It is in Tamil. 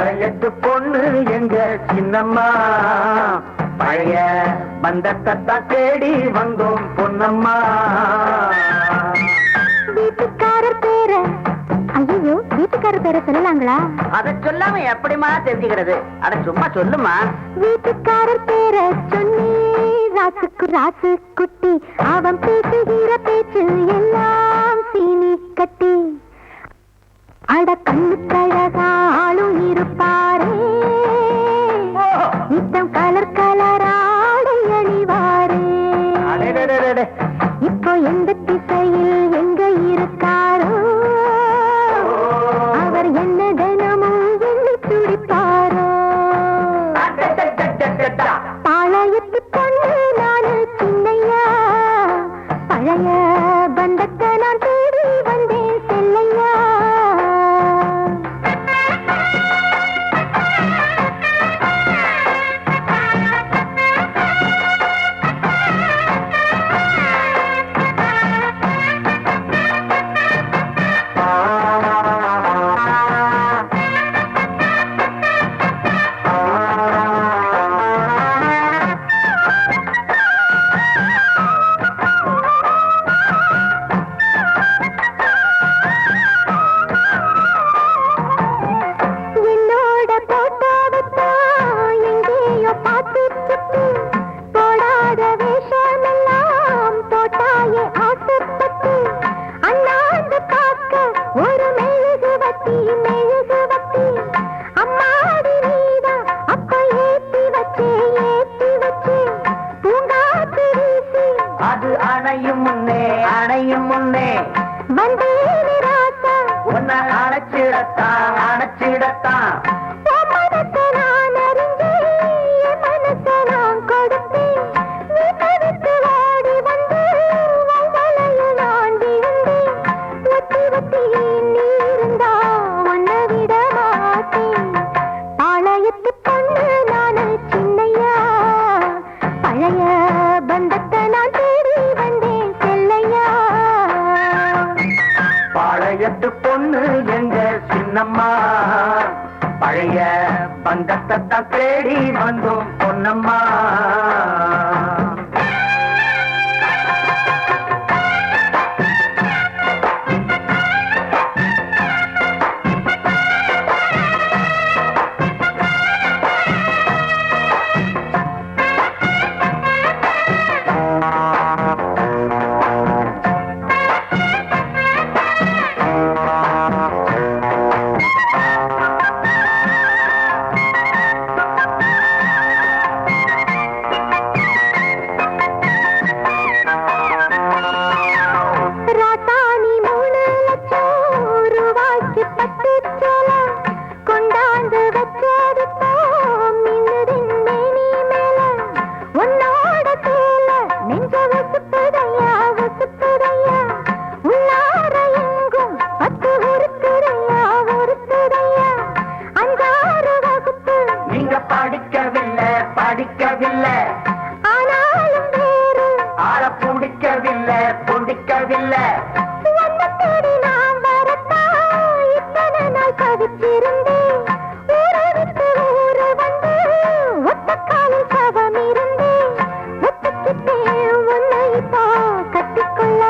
பழையத்து பொண்ணு எங்க சின்னம்மா? பழைய பந்தத்தை தேடி வந்தோம் பொன்னம்மா. வீட்டுக்காரர் பேர ஐயோ வீட்டுக்காரர் பேர சொல்லலாங்களா? அத சொல்லாம எப்படிமா தெரிஞ்சுக்கிறது? அத சும்மா சொல்லுமா வீட்டுக்காரர் பேர சொன்னி ராசுக்கு ராசு குட்டி அவன் பேசுகிற பேச்சு எல்லாம் சீனி. பந்தத்தை நான் அது அணையும் முன்னே அணையும் முன்னே. வந்தேன் அணைச்சிடத்தான் அணைச்சிடத்தான். எங்க சின்னம்மா. பழைய பந்தத்தை தேடி வந்தோம் பொன்னம்மா. அடிக்கவில்லை. ஆனாலும் வேறு ஆள பிடிக்கவில்லை பிடிக்கவில்லை. கட்டிக்கொள்ள